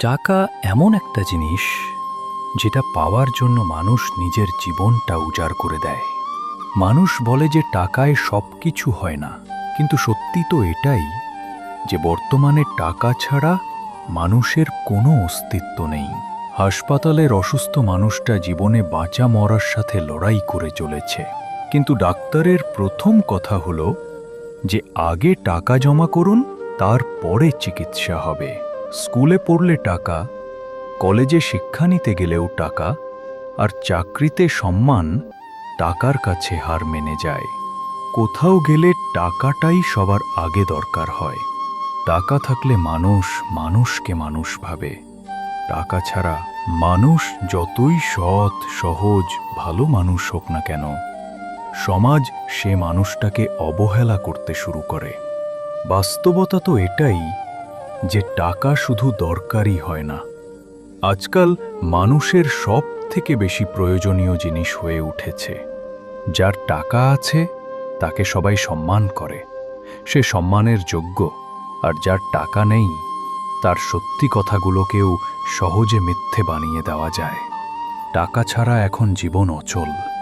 টাকা এমন একটা জিনিস যেটা পাওয়ার জন্য মানুষ নিজের জীবনটা উজাড় করে দেয়। মানুষ বলে যে টাকায় সব কিছু হয় না, কিন্তু সত্যি তো এটাই যে বর্তমানে টাকা ছাড়া মানুষের কোনো অস্তিত্ব নেই। হাসপাতালের অসুস্থ মানুষটা জীবনে বাঁচা মরার সাথে লড়াই করে চলেছে। কিন্তু ডাক্তারের প্রথম কথা হলো যে আগে টাকা জমা করুন, তারপরে চিকিৎসা হবে। স্কুলে পড়লে টাকা, কলেজে শিক্ষা নিতে গেলেও টাকা, আর চাকরিতে সম্মান টাকার কাছে হার মেনে যায়। কোথাও গেলে টাকাটাই সবার আগে দরকার হয়। টাকা থাকলে মানুষ মানুষকে মানুষ ভাবে। টাকা ছাড়া মানুষ যতই সৎ, সহজ, ভালো মানুষ হোক না কেন, সমাজ সে মানুষটাকে অবহেলা করতে শুরু করে। বাস্তবতা তো এটাই যে টাকা শুধু দরকারই হয় না। আজকাল মানুষের সব থেকে বেশি প্রয়োজনীয় জিনিস হয়ে উঠেছে। যার টাকা আছে, তাকে সবাই সম্মান করে। সে সম্মানের যোগ্য, আর যার টাকা নেই, তার সত্যি কথাগুলোকেও সহজে মিথ্যে বানিয়ে দেওয়া যায়। টাকা ছাড়া এখন জীবন অচল।